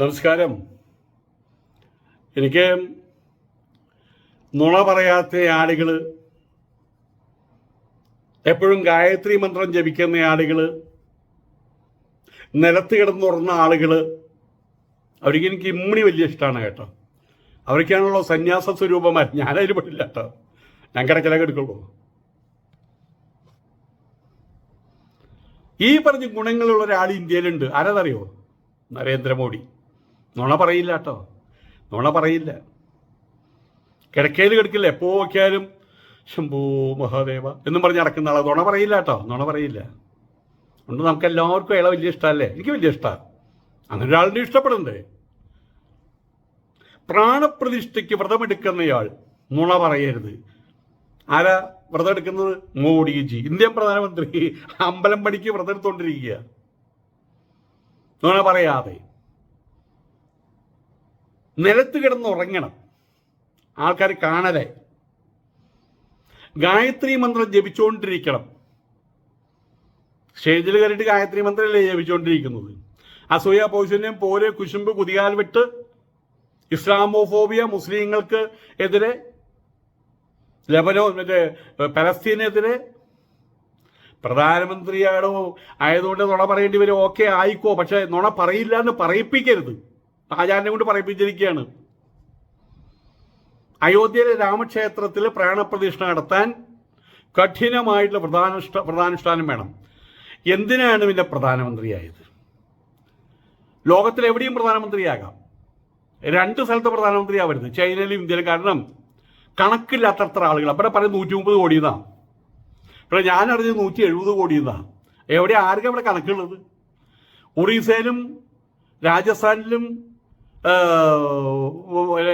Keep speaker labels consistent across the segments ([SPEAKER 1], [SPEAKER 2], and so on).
[SPEAKER 1] നമസ്കാരം. എനിക്ക് നുണ പറയാത്ത ആളുകൾ എപ്പോഴും ഗായത്രി മന്ത്രം ജപിക്കുന്ന ആളുകൾ നിലത്ത് കിടന്നുറന്ന ആളുകൾ അവർക്ക് എനിക്ക് ഇമ്മണി വലിയ ഇഷ്ടമാണ് കേട്ടോ. അവർക്കാണല്ലോ സന്യാസ സ്വരൂപമാർ ഞാനതിൽ പെട്ടില്ല കേട്ടോ. ഞാൻ കിടക്കലൊക്കെ എടുക്കുള്ളൂ. ഈ പറഞ്ഞ ഗുണങ്ങളുള്ള ഒരാൾ ഇന്ത്യയിലുണ്ട്. ആരതറിയോ നരേന്ദ്രമോദി. നുണ പറയില്ല കേട്ടോ നുണ പറയില്ല. കിടക്കയിൽ കിടക്കില്ല. എപ്പോ നോക്കിയാലും ശംഭൂ മഹാദേവ എന്നും പറഞ്ഞ് നടക്കുന്ന ആളാ. നുണ പറയില്ല കേട്ടോ നുണ പറയില്ല. അതുകൊണ്ട് നമുക്ക് എല്ലാവർക്കും അയാളെ വലിയ ഇഷ്ടമല്ലേ? എനിക്ക് വലിയ ഇഷ്ടമാണ് അങ്ങനെ ഒരാളിനെ ഇഷ്ടപ്പെടണ്ടേ പ്രാണപ്രതിഷ്ഠയ്ക്ക് വ്രതമെടുക്കുന്നയാൾ നുണ പറയരുത്. ആരാ വ്രതം എടുക്കുന്നത് മോഡിജി. ഇന്ത്യൻ പ്രധാനമന്ത്രി അമ്പലം പണിക്ക് വ്രതം എടുത്തുകൊണ്ടിരിക്കുക നുണ പറയാതെ. നിലത്ത് കിടന്ന് ഉറങ്ങണം. ആൾക്കാർ കാണലേ ഗായത്രി മന്ത്രം ജപിച്ചുകൊണ്ടിരിക്കണം സ്റ്റേജിൽ കയറിയിട്ട് ഗായത്രി മന്ത്രമല്ലേ ജപിച്ചുകൊണ്ടിരിക്കുന്നത് അസൂയ പൗശന്യം പോലെ കുശുമ്പ് കുതികാൽ വിട്ട് ഇസ്ലാമോഫോബിയ മുസ്ലിങ്ങൾക്ക് എതിരെ ലബനോ മറ്റേ പലസ്തീനെതിരെ പ്രധാനമന്ത്രിയാണോ ആയതുകൊണ്ട് നുണ പറയേണ്ടി വരും. ഓക്കെ ആയിക്കോ. പക്ഷെ നുണ പറയില്ല എന്ന് പറയിപ്പിക്കരുത്. ആചാരനെ കൊണ്ട് പറയിപ്പിച്ചിരിക്കുകയാണ്. അയോധ്യയിലെ രാമക്ഷേത്രത്തിൽ പ്രാണപ്രതിഷ്ഠ നടത്താൻ കഠിനമായിട്ടുള്ള പ്രധാനുഷ്ഠ പ്രധാനുഷ്ഠാനം വേണം. എന്തിനാണ് പിന്നെ പ്രധാനമന്ത്രിയായത്? ലോകത്തിൽ എവിടെയും പ്രധാനമന്ത്രിയാകാം. രണ്ട് സ്ഥലത്ത് പ്രധാനമന്ത്രിയാവരുത്. ചൈനയിലും ഇന്ത്യയിലും. കാരണം കണക്കില്ലാത്തത്ര ആളുകൾ. അവിടെ പറയും നൂറ്റി മുപ്പത് കോടി എന്നാണ് ഇവിടെ ഞാൻ നൂറ്റി എഴുപത് കോടി എന്നാണ് എവിടെ ആർക്കും അവിടെ കണക്കുള്ളത്? ഒറീസയിലും രാജസ്ഥാനിലും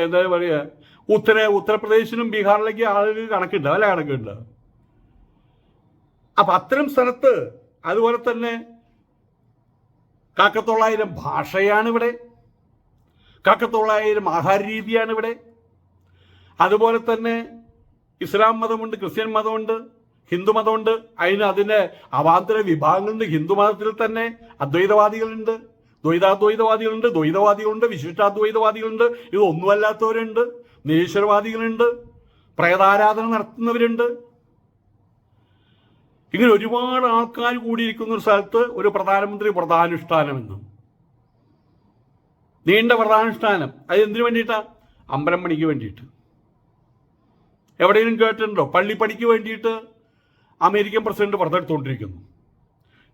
[SPEAKER 1] എന്താ പറയുക ഉത്തര ഉത്തർപ്രദേശിനും ബീഹാറിലേക്ക് ആളുകൾ കണക്കുണ്ട്. അല്ല കണക്കുണ്ട്. അപ്പൊ അത്തരം സ്ഥലത്ത് അതുപോലെ തന്നെ കാക്കത്തൊള്ളായിരം ഭാഷയാണ് ഇവിടെ കാക്കത്തൊള്ളായിരം ആഹാര രീതിയാണ് ഇവിടെ അതുപോലെ തന്നെ ഇസ്ലാം മതമുണ്ട് ക്രിസ്ത്യൻ മതമുണ്ട് ഹിന്ദു മതമുണ്ട്. അതിന് അതിന്റെ അവാന്തര വിഭാഗങ്ങളുണ്ട്. ഹിന്ദു മതത്തിൽ തന്നെ അദ്വൈതവാദികളുണ്ട്. ദ്വൈതാദ്വൈതവാദികളുണ്ട് ദ്വൈതവാദികളുണ്ട് വിശിഷ്ടാദ്വൈതവാദികളുണ്ട് ഇതൊന്നുമല്ലാത്തവരുണ്ട് നിരീശ്വരവാദികളുണ്ട് പ്രേതാരാധന നടത്തുന്നവരുണ്ട്. ഇങ്ങനെ ഒരുപാട് ആൾക്കാർ കൂടിയിരിക്കുന്ന ഒരു സ്ഥലത്ത് ഒരു പ്രധാനമന്ത്രി പ്രധാനുഷ്ഠാനമെന്നും നീണ്ട പ്രധാനുഷ്ഠാനം അത് എന്തിനു വേണ്ടിയിട്ടാ? അമ്പലം പണിക്ക് വേണ്ടിയിട്ട്. എവിടെയെങ്കിലും കേട്ടിട്ടുണ്ടോ? പള്ളിപ്പണിക്ക് വേണ്ടിയിട്ട് അമേരിക്കൻ പ്രസിഡന്റ് വ്രതം എടുത്തുകൊണ്ടിരിക്കുന്നു.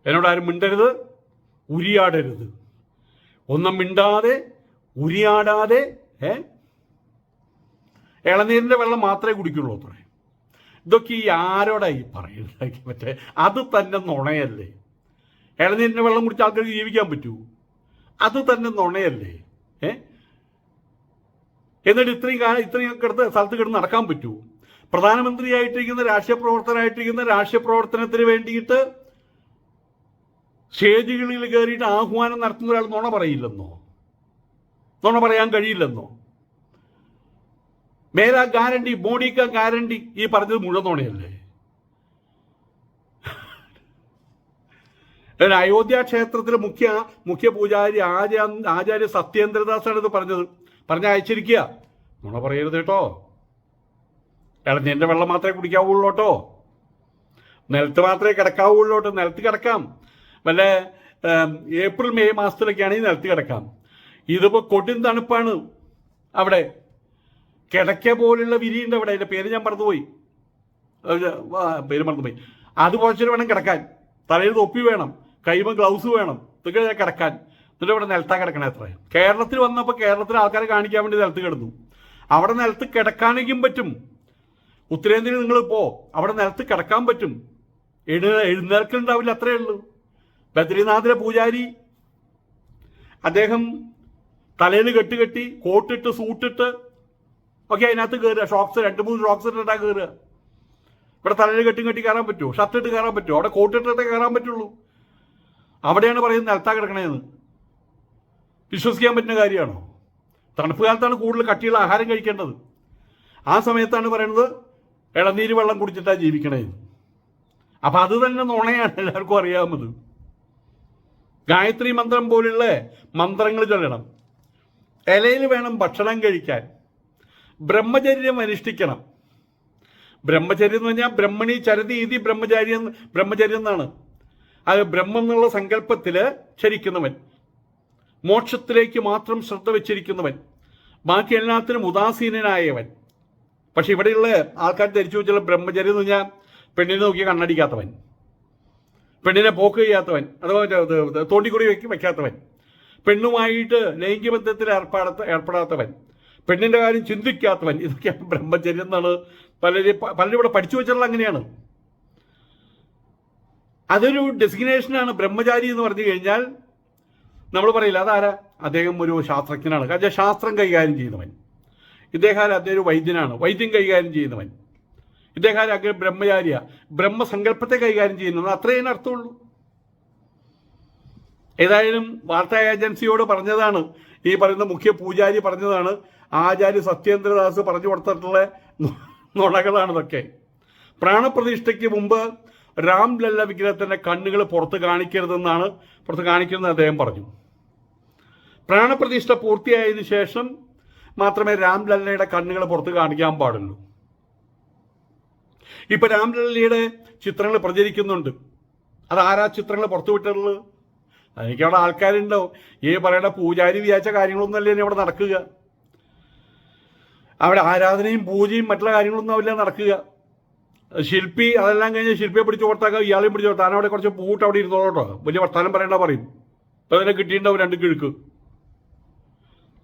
[SPEAKER 1] എന്നോട് ആരും മിണ്ടരുത് ഉരിയാടരുത്. ഒന്നും മിണ്ടാതെ ഉരിയാടാതെ ഏ? ഇളനീരിന്റെ വെള്ളം മാത്രമേ കുടിക്കുള്ളൂ അത്രേ. ഇതൊക്കെ ഈ ആരോടാ ഈ പറയുന്നത്? മറ്റേ അത് തന്നെ നുണയല്ലേ? ഇളനീരിന്റെ വെള്ളം കുടിച്ച് ആൾക്കാർക്ക് ജീവിക്കാൻ പറ്റൂ? അത് തന്നെ നുണയല്ലേ? ഏ? എന്നിട്ട് ഇത്രയും കാലം ഇത്രയും കിടന്ന് സ്ഥലത്ത് കിടന്ന് നടക്കാൻ പറ്റൂ. പ്രധാനമന്ത്രിയായിട്ടിരിക്കുന്ന രാഷ്ട്രീയ പ്രവർത്തനമായിട്ടിരിക്കുന്ന രാഷ്ട്രീയ പ്രവർത്തനത്തിന് വേണ്ടിയിട്ട് സ്റ്റേജുകളിൽ കയറിയിട്ട് ആഹ്വാനം നടത്തുന്ന ഒരാൾ നുണ പറയില്ലെന്നോ? നുണ പറയാൻ കഴിയില്ലെന്നോ? മേലാ ഗ്യാരണ്ടി ബോഡിക്ക ഗ്യാരണ്ടി ഈ പറഞ്ഞത് മുഴുവൻ നുണയല്ലേ? അയോധ്യ ക്ഷേത്രത്തിലെ മുഖ്യ മുഖ്യ പൂജാരി ആചാര്യ ആചാര്യ സത്യേന്ദ്രദാസാണ് ഇത് പറഞ്ഞത്. പറഞ്ഞ അയച്ചിരിക്കുക. നുണ പറയരുത് കേട്ടോ. ഇളഞ്ഞതിന്റെ വെള്ളം മാത്രമേ കുടിക്കാവുള്ളൂ കേട്ടോ നിലത്ത് മാത്രമേ കിടക്കാവുള്ളൂ കേട്ടോ നിലത്ത് കിടക്കാം. വല്ല ഏപ്രിൽ മെയ് മാസത്തിലൊക്കെയാണെങ്കിൽ നിലത്ത് കിടക്കാം. ഇതിപ്പോൾ കൊടും തണുപ്പാണ് അവിടെ. കിടക്ക പോലുള്ള വിരിയുണ്ട് അവിടെ. അതിന്റെ പേര് ഞാൻ മറന്നുപോയി. പേര് മറന്നുപോയി. അത് കുറച്ചിട്ട് വേണം കിടക്കാൻ. തലയിൽ തൊപ്പി വേണം. കൈമ ഗ്ലൗസ് വേണം. ഇതൊക്കെ കിടക്കാൻ. എന്നിട്ട് ഇവിടെ നിലത്താ കിടക്കണേ അത്ര. കേരളത്തിൽ വന്നപ്പോൾ കേരളത്തിൽ ആൾക്കാരെ കാണിക്കാൻ വേണ്ടി നിലത്ത് കിടന്നു. അവിടെ നിലത്ത് കിടക്കാനെങ്കിലും പറ്റും. ഉത്തരേന്ത്യയിൽ നിങ്ങൾ പോ. അവിടെ നിലത്ത് കിടക്കാൻ പറ്റും. എഴുന്നേൽക്കുന്നുണ്ടാവില്ല അത്രയേ ഉള്ളൂ. ബദ്രീനാഥിലെ പൂജാരി. അദ്ദേഹം തലയിൽ കെട്ടുകെട്ടി കോട്ടിട്ട് സൂട്ടിട്ട് ഒക്കെ അതിനകത്ത് കയറുക ഷോക്സ് രണ്ട് മൂന്ന് ഷോക്സ് ഇട്ടിട്ടാ കയറുക ഇവിടെ തലയിൽ കെട്ടും കെട്ടി കയറാൻ പറ്റുമോ? ഷർട്ട് ഇട്ട് കയറാൻ പറ്റുമോ? അവിടെ കോട്ടിട്ടിട്ടേ കയറാൻ പറ്റുള്ളൂ. അവിടെയാണ് പറയുന്നത് നിലത്താ കിടക്കണേന്ന്. വിശ്വസിക്കാൻ പറ്റുന്ന കാര്യമാണോ? തണുപ്പ് കാലത്താണ് കൂടുതൽ കട്ടിയുള്ള ആഹാരം കഴിക്കേണ്ടത്. ആ സമയത്താണ് പറയുന്നത് ഇളനീര് വെള്ളം കുടിച്ചിട്ടാണ് ജീവിക്കണേന്ന്. അപ്പം അത് തന്നെ നുണയാണ് എല്ലാവർക്കും അറിയാവുന്നത്. ഗായത്രി മന്ത്രം പോലുള്ള മന്ത്രങ്ങൾ ചൊല്ലണം. ഇലയിൽ വേണം ഭക്ഷണം കഴിക്കാൻ. ബ്രഹ്മചര്യം അനുഷ്ഠിക്കണം. ബ്രഹ്മചര്യം എന്ന് പറഞ്ഞാൽ ബ്രഹ്മണി ചരതി ഇതി ബ്രഹ്മചാര്യം ബ്രഹ്മചര്യം എന്നാണ്. അത് ബ്രഹ്മം എന്നുള്ള സങ്കല്പത്തിൽ ചരിക്കുന്നവൻ മോക്ഷത്തിലേക്ക് മാത്രം ശ്രദ്ധ വെച്ചിരിക്കുന്നവൻ. ബാക്കി എല്ലാത്തിനും ഉദാസീനനായവൻ. പക്ഷെ ഇവിടെയുള്ള ആൾക്കാർ ധരിച്ചു വെച്ചുള്ള ബ്രഹ്മചര്യം എന്ന് പറഞ്ഞാൽ പെണ്ണിനെ നോക്കി കണ്ണടിക്കാത്തവൻ. പെണ്ണിനെ പോക്ക് ചെയ്യാത്തവൻ അഥവാ തോണ്ടിക്കുടി വെക്ക് വെക്കാത്തവൻ. പെണ്ണുമായിട്ട് ലൈംഗികബന്ധത്തിൽ ബന്ധത്തിൽ ഏർപ്പെടാത്തവൻ. പെണ്ണിന്റെ കാര്യം ചിന്തിക്കാത്തവൻ. ഇതൊക്കെയാണ് ബ്രഹ്മചര്യം എന്നാണ് പലരും പലരും ഇവിടെ പഠിച്ചു വെച്ചിട്ടുള്ള അങ്ങനെയാണ്. അതൊരു ഡെസിഗ്നേഷനാണ് ബ്രഹ്മചാരി എന്ന് പറഞ്ഞു കഴിഞ്ഞാൽ നമ്മൾ പറയില്ല അതാരാ? അദ്ദേഹം ഒരു ശാസ്ത്രജ്ഞനാണ്. കാരണം ശാസ്ത്രം കൈകാര്യം ചെയ്യുന്നവൻ. ഇദ്ദേഹം അദ്ദേഹം ഒരു വൈദ്യനാണ്. വൈദ്യം കൈകാര്യം ചെയ്യുന്നവൻ. ഇദ്ദേഹം ബ്രഹ്മചാരിയ. ബ്രഹ്മസങ്കല്പത്തെ കൈകാര്യം ചെയ്യുന്നത് അത്രയും അർത്ഥമുള്ളൂ ഏതായാലും വാർത്താ ഏജൻസിയോട് പറഞ്ഞതാണ്. ഈ പറയുന്ന മുഖ്യ പൂജാരി പറഞ്ഞതാണ്. ആചാര്യ സത്യേന്ദ്രദാസ് പറഞ്ഞു കൊടുത്തിട്ടുള്ള നുണകളാണ് ഇതൊക്കെ. പ്രാണപ്രതിഷ്ഠയ്ക്ക് മുമ്പ് രാം ലല്ല വിഗ്രഹത്തിന്റെ കണ്ണുകൾ പുറത്ത് കാണിക്കരുതെന്നാണ് പുറത്ത് കാണിക്കുന്നത് അദ്ദേഹം പറഞ്ഞു. പ്രാണപ്രതിഷ്ഠ പൂർത്തിയായതിനു ശേഷം മാത്രമേ രാം ലല്ലയുടെ കണ്ണുകൾ പുറത്ത് കാണിക്കാൻ പാടുള്ളൂ. ഇപ്പൊ രാംലീലയുടെ ചിത്രങ്ങൾ പ്രചരിക്കുന്നുണ്ട്. അത് ആരാ ചിത്രങ്ങൾ പുറത്തു വിട്ടിട്ടുള്ളത്? എനിക്ക് അവിടെ ആൾക്കാരുണ്ടാവും ഈ പറയുന്ന പൂജാരി വിചാരിച്ച കാര്യങ്ങളൊന്നുമല്ലേ ഇനി അവിടെ നടക്കുക? അവിടെ ആരാധനയും പൂജയും മറ്റുള്ള കാര്യങ്ങളൊന്നും അല്ല നടക്കുക. ശില്പി അതെല്ലാം കഴിഞ്ഞ് ശില്പിയെ പിടിച്ച് കൊടുത്താക്കാം ഇയാളെയും പിടിച്ച് കൊടുത്താൽ അവിടെ കുറച്ച് പൂട്ട് അവിടെ ഇരുന്നോട്ടോ വലിയ വർത്താനം പറയണ്ട പറയും. ഇപ്പം അതിനെ കിട്ടിയിട്ടുണ്ടാവും രണ്ട് കിഴക്ക്.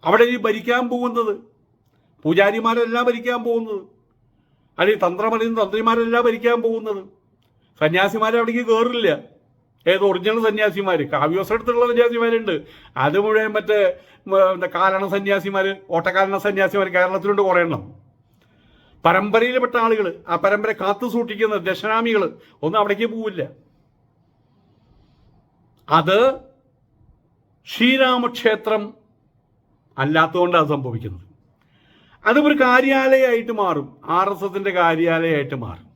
[SPEAKER 1] അവിടെ ഈ ഭരിക്കാൻ പോകുന്നത് പൂജാരിമാരെല്ലാം ഭരിക്കാൻ പോകുന്നത്. അല്ലെങ്കിൽ തന്ത്രമറിയുന്ന തന്ത്രിമാരല്ല ഭരിക്കാൻ പോകുന്നത്. സന്യാസിമാരെ അവിടേക്ക് കയറില്ല ഏത് ഒറിജിനൽ സന്യാസിമാർ കാവ്യോസടുത്തുള്ള സന്യാസിമാരുണ്ട്. അത് മുഴുവൻ മറ്റേ കാലണ സന്യാസിമാർ ഓട്ടക്കാലണ സന്യാസിമാർ കേരളത്തിലുണ്ട് കുറേ എണ്ണം. പരമ്പരയിൽപ്പെട്ട ആളുകൾ ആ പരമ്പര കാത്തു സൂക്ഷിക്കുന്ന ദശനാമികൾ ഒന്നും അവിടേക്ക് പോവില്ല. അത് ശ്രീരാമക്ഷേത്രം അല്ലാത്തതുകൊണ്ടാണ് സംഭവിക്കുന്നത്. അത് ഒരു കാര്യാലയമായിട്ട് മാറും. ആർ എസ് എസിന്റെ കാര്യാലയമായിട്ട് മാറും.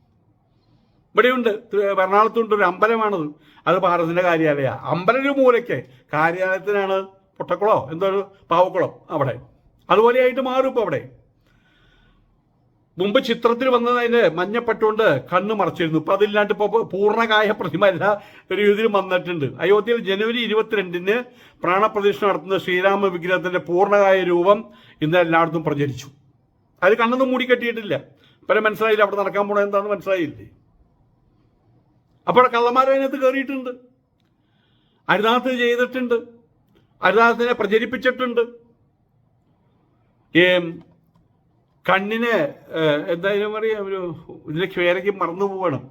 [SPEAKER 1] ഇവിടെയുണ്ട്. എറണാകുളത്തുണ്ട് ഒരു അമ്പലമാണത് അത്. ആർ എസിന്റെ കാര്യാലയ. അമ്പലം ഒരു മൂലയ്ക്ക് കാര്യാലയത്തിനാണ് പൊട്ടക്കുളോ എന്തോ ഒരു പാവക്കുളം അവിടെ. അതുപോലെയായിട്ട് മാറും ഇപ്പൊ അവിടെ. മുമ്പ് ചിത്രത്തിൽ വന്നത് അതിന്റെ മഞ്ഞപ്പെട്ടുകൊണ്ട് കണ്ണ് മറച്ചിരുന്നു. ഇപ്പൊ അതില്ലാണ്ട് ഇപ്പൊ പൂർണകായ പ്രതിമ എല്ലാ ഒരു രീതിയിൽ വന്നിട്ടുണ്ട്. അയോധ്യയിൽ ജനുവരി ഇരുപത്തിരണ്ടിന് പ്രാണപ്രതിഷ്ഠ നടത്തുന്ന ശ്രീരാമ വിഗ്രഹത്തിന്റെ പൂർണകായ രൂപം ഇന്ന് എല്ലായിടത്തും പ്രചരിച്ചു. അത് കണ്ണൊന്നും മൂടി കെട്ടിയിട്ടില്ല. പിന്നെ മനസ്സിലായില്ല അവിടെ നടക്കാൻ പോണത് എന്താണെന്ന് മനസ്സിലായില്ലേ? അപ്പോൾ കള്ളന്മാർ കയറിയിട്ടുണ്ട് അരുതാത്ത് ചെയ്തിട്ടുണ്ട്. അരുതാത്തിനെ പ്രചരിപ്പിച്ചിട്ടുണ്ട്. ഏ കണ്ണിന് എന്തായാലും പറയാം ഒരു ഇതിലേക്ക് ക്ഷേരയ്ക്ക് മറന്നു പോവണം.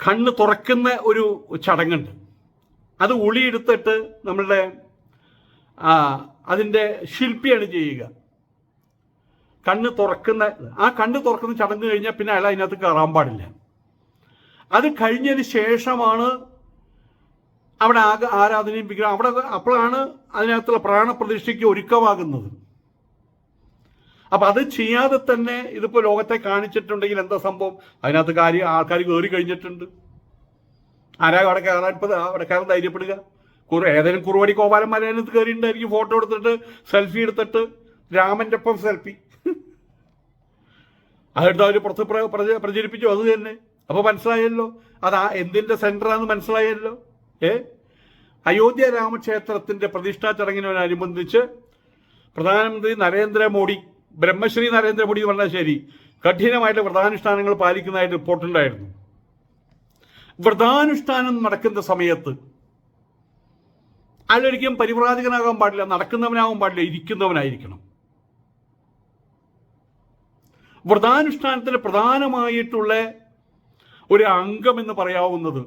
[SPEAKER 1] കണ്ണ് തുറക്കുന്ന ഒരു ചടങ്ങുണ്ട്. അത് ഉളിയെടുത്തിട്ട് നമ്മളുടെ അതിന്റെ ശില്പിയാണ് ചെയ്യുക. കണ്ണ് തുറക്കുന്ന ആ കണ്ണ് തുറക്കുന്ന ചടങ്ങ് കഴിഞ്ഞാൽ പിന്നെ അയാൾ അതിനകത്ത് കയറാൻ പാടില്ല. അത് കഴിഞ്ഞതിന് ശേഷമാണ് അവിടെ ആകെ ആരാധനയും വിഗ്രഹം അവിടെ അപ്പോഴാണ് അതിനകത്തുള്ള പ്രാണപ്രതിഷ്ഠയ്ക്ക് ഒരുക്കമാകുന്നത്. അപ്പൊ അത് ചെയ്യാതെ തന്നെ ഇതിപ്പോ ലോകത്തെ കാണിച്ചിട്ടുണ്ടെങ്കിൽ എന്താ സംഭവം? അതിനകത്ത് കാര്യം ആൾക്കാർ കയറി കഴിഞ്ഞിട്ടുണ്ട്. ആരാ അവിടെ കയറാൻ അവിടെ കയറാൻ ധൈര്യപ്പെടുക? കുറു ഏതെങ്കിലും കുറുവടി കോപാലന്മാരെ അതിനകത്ത് കയറിയിട്ടുണ്ടായിരിക്കും ഫോട്ടോ എടുത്തിട്ട് സെൽഫി എടുത്തിട്ട് രാമന്റെ ഒപ്പം സെൽഫി. അതെടുത്ത് അവർ പുറത്ത് പ്ര- പ്രച- പ്രചരിപ്പിച്ചു. അത് തന്നെ. അപ്പൊ മനസ്സിലായല്ലോ? അത് ആ എന്തിന്റെ സെന്ററാന്ന് മനസ്സിലായല്ലോ? ഏ? അയോധ്യ രാമക്ഷേത്രത്തിന്റെ പ്രതിഷ്ഠാ ചടങ്ങിനോടനുബന്ധിച്ച് പ്രധാനമന്ത്രി നരേന്ദ്രമോദി ബ്രഹ്മശ്രീ നരേന്ദ്രമോദി എന്ന് പറഞ്ഞാൽ ശരി കഠിനമായിട്ട് വ്രതാനുഷ്ഠാനങ്ങൾ പാലിക്കുന്നതായിട്ട് റിപ്പോർട്ടുണ്ടായിരുന്നു. വ്രതാനുഷ്ഠാനം നടക്കുന്ന സമയത്ത് അയാളൊരിക്കലും പരിവ്രാജകനാകാൻ പാടില്ല നടക്കുന്നവനാകാൻ പാടില്ല ഇരിക്കുന്നവനായിരിക്കണം. വ്രതാനുഷ്ഠാനത്തിന് പ്രധാനമായിട്ടുള്ള ഒരു അംഗം എന്ന് പറയാവുന്നത്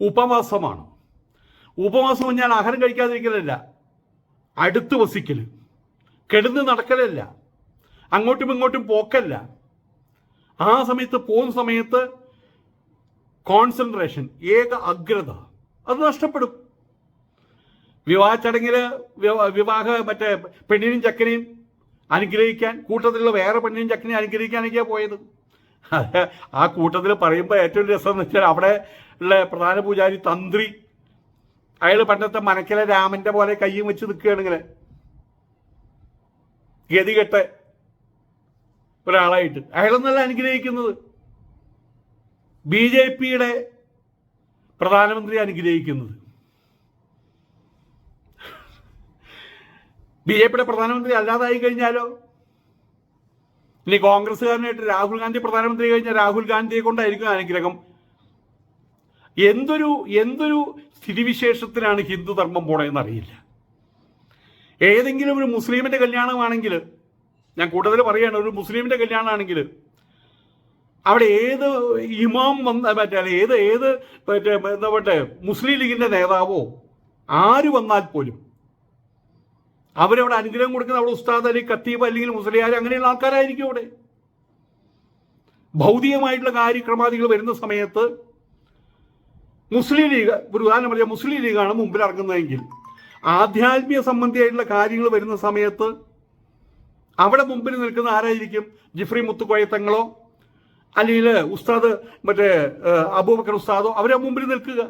[SPEAKER 1] ഉപവാസമാണ്. ഉപവാസം ഞാൻ ആഹാരം കഴിക്കാതിരിക്കലല്ല. അടുത്ത് വസിക്കൽ കിടന്ന് നടക്കലല്ല. അങ്ങോട്ടും ഇങ്ങോട്ടും പോക്കല്ല. ആ സമയത്ത് പോകുന്ന സമയത്ത് കോൺസെൻട്രേഷൻ ഏക അഗ്രത അത് നഷ്ടപ്പെടും. വിവാഹ ചടങ്ങിൽ വിവാ- വിവാഹ മറ്റേ പെണ്ണിനും ചക്കനെയും അനുഗ്രഹിക്കാൻ കൂട്ടത്തിലുള്ള വേറെ പെണ്ണിനും ചക്കനെയും അനുഗ്രഹിക്കാനൊക്കെയാണ് പോയത്. ആ കൂട്ടത്തിൽ പറയുമ്പോൾ ഏറ്റവും രസം എന്ന് വെച്ചാൽ അവിടെ ഉള്ള പ്രധാന പൂജാരി തന്ത്രി അയാൾ പണ്ടത്തെ മനക്കല രാമന്റെ പോലെ കയ്യും വെച്ച് നിൽക്കുകയാണ് ഇങ്ങനെ. ഗതികെട്ട ഒരാളായിട്ട്. അയാളെന്നല്ല അനുഗ്രഹിക്കുന്നത്. ബി ജെ പിയുടെ പ്രധാനമന്ത്രി അനുഗ്രഹിക്കുന്നത്. ബി ജെ പിയുടെ പ്രധാനമന്ത്രി അല്ലാതായി കഴിഞ്ഞാലോ? ഇനി കോൺഗ്രസ്സുകാരനായിട്ട് രാഹുൽ ഗാന്ധി പ്രധാനമന്ത്രി കഴിഞ്ഞാൽ രാഹുൽ ഗാന്ധിയെ കൊണ്ടായിരിക്കും അനുഗ്രഹം. എന്തൊരു എന്തൊരു സ്ഥിതിവിശേഷത്തിലാണ് ഹിന്ദു ധർമ്മം പോണതെന്ന് അറിയില്ല ഏതെങ്കിലും ഒരു മുസ്ലിമിന്റെ കല്യാണമാണെങ്കിൽ ഞാൻ കൂടുതൽ പറയുകയാണ് ഒരു മുസ്ലിമിന്റെ കല്യാണമാണെങ്കിൽ അവിടെ ഏത് ഇമാം വന്ന മറ്റേ ഏത് ഏത് മറ്റേ എന്താ പറയട്ടെ മുസ്ലിം ലീഗിന്റെ നേതാവോ? ആര് വന്നാൽ പോലും. അവരവിടെ അനുഗ്രഹം കൊടുക്കുന്ന അവിടെ ഉസ്താദ് അലി കത്തീബ് അല്ലെങ്കിൽ മുസ്ലിയാർ അങ്ങനെയുള്ള ആൾക്കാരായിരിക്കും അവിടെ. ഭൗതികമായിട്ടുള്ള കാര്യക്രമാദികൾ വരുന്ന സമയത്ത് മുസ്ലിം ലീഗ് ഒരു ഉദാഹരണം പറയാം മുസ്ലിം ലീഗാണ് മുമ്പിൽ ഇറങ്ങുന്നതെങ്കിൽ ആധ്യാത്മിക സംബന്ധിയായിട്ടുള്ള കാര്യങ്ങൾ വരുന്ന സമയത്ത് അവിടെ മുമ്പിൽ നിൽക്കുന്ന ആരായിരിക്കും? ജിഫ്രി മുത്തുക്കോയത്തങ്ങളോ അല്ലെങ്കിൽ ഉസ്താദ് മറ്റേ അബൂബക്കർ ഉസ്താദോ അവരെ മുമ്പിൽ നിൽക്കുക.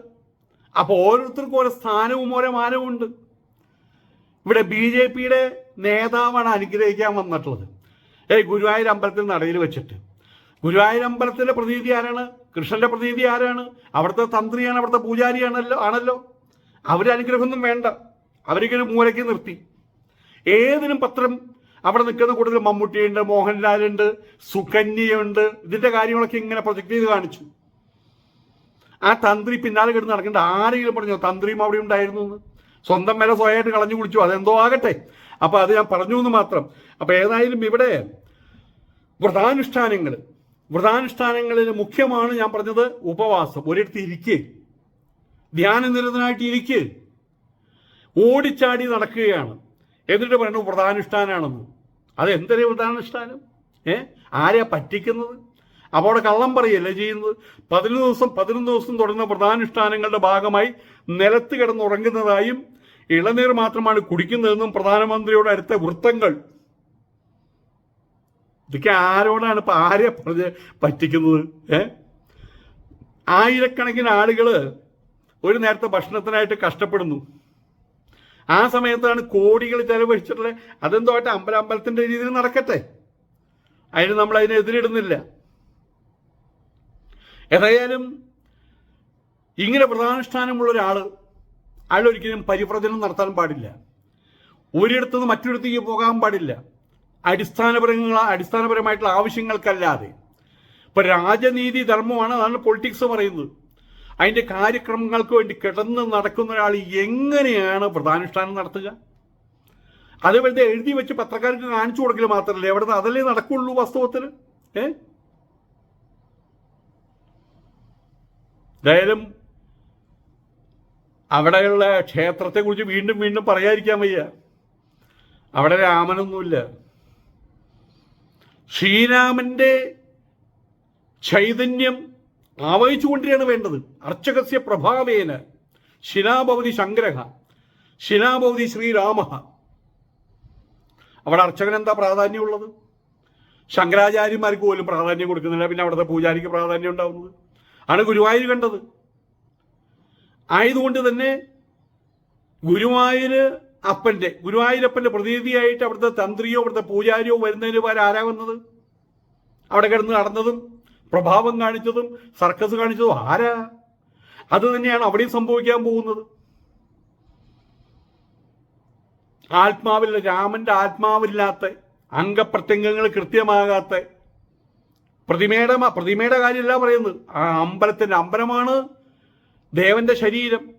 [SPEAKER 1] അപ്പോൾ ഓരോരുത്തർക്കും ഓരോ സ്ഥാനവും ഓരോ മാനവും ഉണ്ട്. ഇവിടെ ബി ജെ പിയുടെ നേതാവാണ് അനുഗ്രഹിക്കാൻ വന്നിട്ടുള്ളത്. ഏയ് ഗുരുവായൂർ അമ്പലത്തിൽ നടയിൽ വെച്ചിട്ട്. ഗുരുവായൂർ അമ്പലത്തിലെ പ്രതിനിധി ആരാണ്? കൃഷ്ണന്റെ പ്രതിനിധി ആരാണ്? അവിടുത്തെ തന്ത്രിയാണ് അവിടുത്തെ പൂജാരിയാണല്ലോ ആണല്ലോ. അവരെ അനുഗ്രഹമൊന്നും വേണ്ട. ഒരു മൂലയ്ക്ക് നിർത്തി. ഏതിനും പത്രം അവിടെ നിൽക്കുന്ന കൂടുതൽ മമ്മൂട്ടിയുണ്ട് മോഹൻലാലുണ്ട് സുകന്യയുണ്ട്. ഇതിന്റെ കാര്യങ്ങളൊക്കെ ഇങ്ങനെ പ്രൊജക്ട് ചെയ്ത് കാണിച്ചു. ആ തന്ത്രി പിന്നാലെ കിടന്ന് നടക്കേണ്ട ആരെങ്കിലും പറഞ്ഞോ തന്ത്രിയും അവിടെ ഉണ്ടായിരുന്നു എന്ന്? സ്വന്തം വില സ്വയമായിട്ട് കളഞ്ഞു കുളിച്ചു. അതെന്തോ ആകട്ടെ. അപ്പൊ അത് ഞാൻ പറഞ്ഞു എന്ന് മാത്രം. അപ്പൊ ഏതായാലും ഇവിടെ വ്രതാനുഷ്ഠാനങ്ങൾ വ്രതാനുഷ്ഠാനങ്ങളിൽ മുഖ്യമാണ് ഞാൻ പറഞ്ഞത് ഉപവാസം. ഒരിടത്ത് ഇരിക്കുക ധ്യാനനിരതനായിട്ട് ഇരിക്കുക ഓടിച്ചാടി നടക്കുകയാണ്. എന്നിട്ട് പറയുന്നു വ്രതാനുഷ്ഠാനാണെന്ന്. അത് എന്തൊരു വ്രതാനുഷ്ഠാനം? ഏ? ആരെയാ പറ്റിക്കുന്നത്? അപ്പോൾ അവിടെ കള്ളം പറയല്ലേ ചെയ്യുന്നത്? പതിനൊന്ന് ദിവസം പതിനൊന്ന് ദിവസം തുടങ്ങുന്ന വ്രതാനുഷ്ഠാനങ്ങളുടെ ഭാഗമായി നിലത്ത് കിടന്നുറങ്ങുന്നതായും ഇളനീർ മാത്രമാണ് കുടിക്കുന്നതെന്നും പ്രധാനമന്ത്രിയോട് അടുത്ത വൃത്തങ്ങൾ. ഇതൊക്കെ ആരോടാണ് ഇപ്പൊ ആരെ പറഞ്ഞ് പറ്റിക്കുന്നത്? ഏ? ആയിരക്കണക്കിന് ആളുകൾ ഒരു നേരത്തെ ഭക്ഷണത്തിനായിട്ട് കഷ്ടപ്പെടുന്നു. ആ സമയത്താണ് കോടികൾ ചെലവഴിച്ചിട്ടുള്ളത് അതെന്തോ ആയിട്ട് അമ്പല അമ്പലത്തിന്റെ രീതിയിൽ നടക്കട്ടെ? അതിന് നമ്മൾ അതിനെ എതിരിടുന്നില്ല. ഏതായാലും ഇങ്ങനെ പ്രധാനുഷ്ഠാനമുള്ള ഒരാൾ അയാൾ ഒരിക്കലും പരിവ്രജനം നടത്താൻ പാടില്ല. ഒരിടത്തുനിന്ന് മറ്റൊരിടത്തേക്ക് പോകാൻ പാടില്ല. അടിസ്ഥാനപരങ്ങൾ അടിസ്ഥാനപരമായിട്ടുള്ള ആവശ്യങ്ങൾക്കല്ലാതെ. ഇപ്പൊ രാജനീതി ധർമ്മമാണ് അതാണ് പൊളിറ്റിക്സ് പറയുന്നത്. അതിന്റെ കാര്യക്രമങ്ങൾക്ക് വേണ്ടി കിടന്ന് നടക്കുന്ന ഒരാൾ എങ്ങനെയാണ് പ്രധാനുഷ്ഠാനം നടത്തുക? അത് വെറുതെ എഴുതി വെച്ച് പത്രക്കാർക്ക് കാണിച്ചു കൊടുക്കൽ മാത്രമല്ല എവിടെ അതല്ലേ നടക്കുള്ളൂ വാസ്തവത്തിൽ ഏ? എന്തായാലും അവിടെയുള്ള ക്ഷേത്രത്തെക്കുറിച്ച് വീണ്ടും വീണ്ടും പറയാതിരിക്കാൻ വയ്യ. അവിടെ രാമനൊന്നുമില്ല. ശ്രീരാമന്റെ ചൈതന്യം ആവഹിച്ചുകൊണ്ടിരിക്കുകയാണ് വേണ്ടത്. അർച്ചകസ്യ പ്രഭാവേന. ശിലാഭവതി ശങ്കരഹ ശിലാഭവതി ശ്രീരാമ. അവിടെ അർച്ചകൻ എന്താ പ്രാധാന്യമുള്ളത്? ശങ്കരാചാര്യന്മാർക്ക് പോലും പ്രാധാന്യം കൊടുക്കുന്നില്ല. പിന്നെ അവിടുത്തെ പൂജാരിക്ക് പ്രാധാന്യം ഉണ്ടാവുന്നത്. ആണ് ഗുരുവായൂർ കണ്ടത്. ആയതുകൊണ്ട് തന്നെ ഗുരുവായൂര് അപ്പന്റെ ഗുരുവായൂരപ്പന്റെ പ്രതിനിധിയായിട്ട് അവിടുത്തെ തന്ത്രിയോ അവിടുത്തെ പൂജാരിയോ വരുന്നതിന് പകരം ആരാ വന്നത്? അവിടെ കിടന്ന് നടന്നതും പ്രഭാവം കാണിച്ചതും സർക്കസ് കാണിച്ചതും ആരാ? അത് തന്നെയാണ് അവിടെയും സംഭവിക്കാൻ പോകുന്നത്. ആത്മാവില്ല രാമന്റെ ആത്മാവില്ലാത്ത അംഗപ്രത്യംഗങ്ങൾ കൃത്യമാകാത്ത പ്രതിമയുടെ പ്രതിമയുടെ കാര്യമല്ല പറയുന്നത്. ആ അമ്പലത്തിന്റെ അമ്പലമാണ് ദേവന്റെ ശരീരം.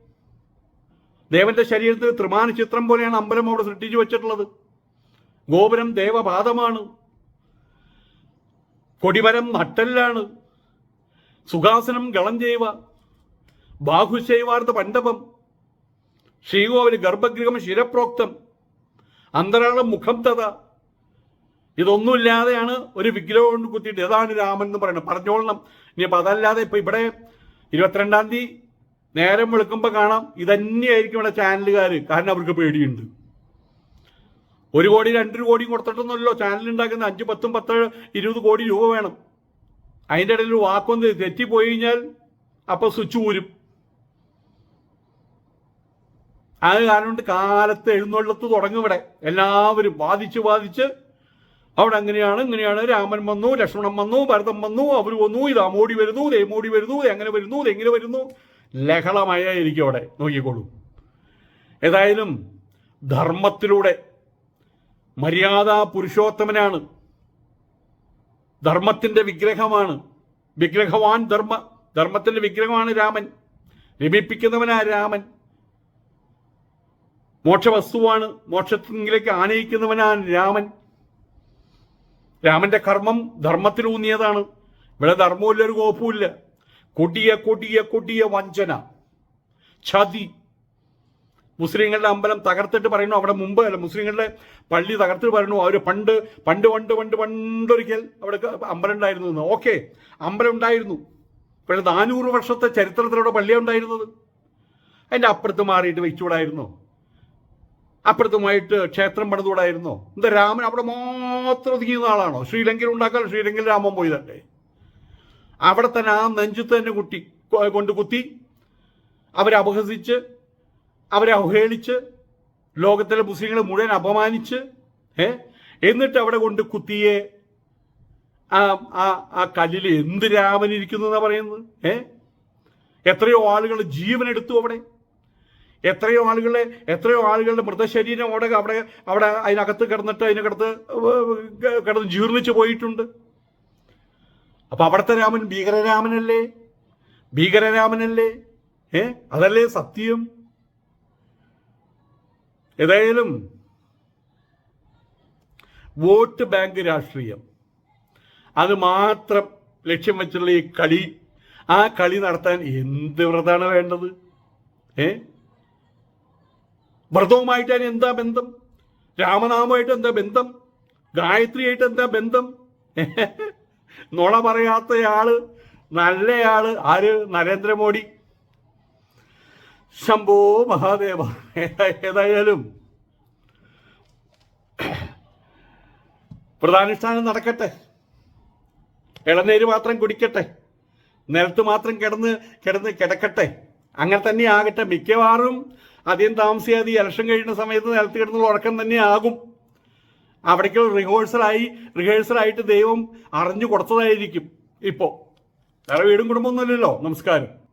[SPEAKER 1] ദേവന്റെ ശരീരത്തിൽ ത്രിമാന ചിത്രം പോലെയാണ് അമ്പലം അവിടെ സൃഷ്ടിച്ചു വെച്ചിട്ടുള്ളത്. ഗോപുരം ദേവപാദമാണ്. കൊടിമരം നട്ടല്ലാണ്. സുഖാസനം ഗളം ചെയ്യുക പണ്ഡപം. ശ്രീകോവിൽ ഗർഭഗൃഹം ശിരപ്രോക്തം. അന്തരാളം മുഖം തഥ ഇതൊന്നുമില്ലാതെയാണ് ഒരു വിഗ്രഹം കൊണ്ട് കുത്തിയിട്ട് ഏതാണ് രാമൻ എന്ന് പറയുന്നത്. പറഞ്ഞോളണം. ഇനിയിപ്പോൾ അതല്ലാതെ ഇപ്പൊ ഇവിടെ ഇരുപത്തിരണ്ടാം തീയതി നേരം വെളുക്കുമ്പോൾ കാണാം ഇതന്നെയായിരിക്കും ഇവിടെ ചാനലുകാർ കാരണം അവർക്ക് പേടിയുണ്ട്. ഒരു കോടി രണ്ടു കോടി കൊടുത്തിട്ടൊന്നുമല്ലോ ചാനൽ ഉണ്ടാക്കുന്ന അഞ്ച് പത്തും പത്ത് ഇരുപത് കോടി രൂപ വേണം. അതിന്റെ ഇടയിൽ ഒരു വാക്കൊന്ന് തെറ്റിപ്പോയി കഴിഞ്ഞാൽ അപ്പോൾ സ്വിച്ച് ഊരും. അത് കാരണം കൊണ്ട് കാലത്ത് എഴുന്നള്ളത്ത് തുടങ്ങും ഇവിടെ. എല്ലാവരും വാദിച്ച് വാദിച്ച് അവിടെ അങ്ങനെയാണ് ഇങ്ങനെയാണ്. രാമൻ വന്നു ലക്ഷ്മണൻ വന്നു ഭരതൻ വന്നു അവർ വന്നു ഇത് അമോടി വരുന്നു ദേ മോടി വരുന്നു എങ്ങനെ വരുന്നു എങ്ങനെ വരുന്നു. ലഹളമയായിരിക്കും അവിടെ. നോക്കിക്കോളൂ. ഏതായാലും ധർമ്മത്തിലൂടെ മര്യാദ പുരുഷോത്തമനാണ്. ധർമ്മത്തിന്റെ വിഗ്രഹമാണ്. വിഗ്രഹവാൻ ധർമ്മ ധർമ്മത്തിന്റെ വിഗ്രഹമാണ് രാമൻ. രമിപ്പിക്കുന്നവനാ രാമൻ. മോക്ഷവസ്തുവാണ്. മോക്ഷത്തിലേക്ക് ആനയിക്കുന്നവനാണ് രാമൻ. രാമന്റെ കർമ്മം ധർമ്മത്തിലൂന്നിയതാണ് ഇവിടെ ധർമ്മമില്ല ഒരു കോപ്പുമില്ല കൊടിയ കൊടിയ കൊടിയ വഞ്ചന. ചതി മുസ്ലിങ്ങളുടെ അമ്പലം തകർത്തിട്ട് പറയുന്നു അവിടെ മുമ്പ് അല്ല മുസ്ലിങ്ങളുടെ പള്ളി തകർത്തിട്ട് പറയുന്നു അവർ പണ്ട് പണ്ട് പണ്ട് പണ്ട് പണ്ടൊരിക്കൽ അവിടെ അമ്പലം ഉണ്ടായിരുന്നു എന്ന്. ഓക്കെ അമ്പലം ഉണ്ടായിരുന്നു. പക്ഷെ നാനൂറ് വർഷത്തെ ചരിത്രത്തിലൂടെ പള്ളിയാണ് ഉണ്ടായിരുന്നത്. അതിന്റെ അപ്പുറത്ത് മാറിയിട്ട് വെച്ചുകൂടായിരുന്നോ അപ്പുറത്തുമായിട്ട് ക്ഷേത്രം പണിതുകൂടായിരുന്നോ? എന്താ രാമൻ അവിടെ മാത്രം ഒതുങ്ങിയ ആളാണോ? ശ്രീലങ്കയിൽ ഉണ്ടാക്കാൻ ശ്രീലങ്കയിൽ രാമൻ പോയി തന്നെ അവിടെ തന്നെ ആ നെഞ്ചത്ത് തന്നെ കുട്ടി കൊണ്ട് കുത്തി. അവരെ അപഹസിച്ച് അവരെ അവഹേളിച്ച് ലോകത്തിലെ മുസ്ലിങ്ങളെ മുഴുവൻ അപമാനിച്ച് ഏ എന്നിട്ട് അവിടെ കൊണ്ട് കുത്തിയെ ആ ആ ആ കല്ലിൽ എന്ത് രാമൻ ഇരിക്കുന്നു എന്നാ പറയുന്നത് ഏ എത്രയോ ആളുകൾ ജീവൻ എടുത്തു അവിടെ. എത്രയോ ആളുകളെ എത്രയോ ആളുകളുടെ മൃതശരീരം അവിടെ അവിടെ അവിടെ അതിനകത്ത് കിടന്നിട്ട് അതിനകത്ത് കിടന്ന് ജീർണിച്ച് പോയിട്ടുണ്ട്. അപ്പൊ അവിടുത്തെ രാമൻ ഭീകരരാമനല്ലേ? ഭീകരരാമനല്ലേ? ഏ? അതല്ലേ സത്യം? ഏതായാലും വോട്ട് ബാങ്ക് രാഷ്ട്രീയം. അത് മാത്രം ലക്ഷ്യം വെച്ചുള്ള ഈ കളി. ആ കളി നടത്താൻ എന്ത് വ്രതാണ് വേണ്ടത്? ഏ? വ്രതവുമായിട്ടാണ് എന്താ ബന്ധം? രാമനാമമായിട്ട് എന്താ ബന്ധം? ഗായത്രിയായിട്ട് എന്താ ബന്ധം? നുണ പറയാത്തയാൾ നല്ലയാൾ ആര്? നരേന്ദ്രമോദി. ശംഭോ മഹാദേവ. ഏതായാലും പ്രധാനുഷ്ഠാനം നടക്കട്ടെ. ഇളനീര് മാത്രം കുടിക്കട്ടെ. നിലത്ത് മാത്രം കിടന്ന് കിടന്ന് കിടക്കട്ടെ. അങ്ങനെ തന്നെ ആകട്ടെ മിക്കവാറും അധികം താമസിയാതെ ഈ ഇലക്ഷൻ കഴിയുന്ന സമയത്ത് നിലത്ത് കിടന്നുള്ള ഉറക്കം തന്നെ ആകും അവിടേക്ക് റിഹേഴ്സലായി റിഹേഴ്സലായിട്ട് ദൈവം അറിഞ്ഞു കൊടുത്തതായിരിക്കും ഇപ്പോൾ വേറെ വീടും കുടുംബമൊന്നുമില്ലല്ലോ. നമസ്കാരം.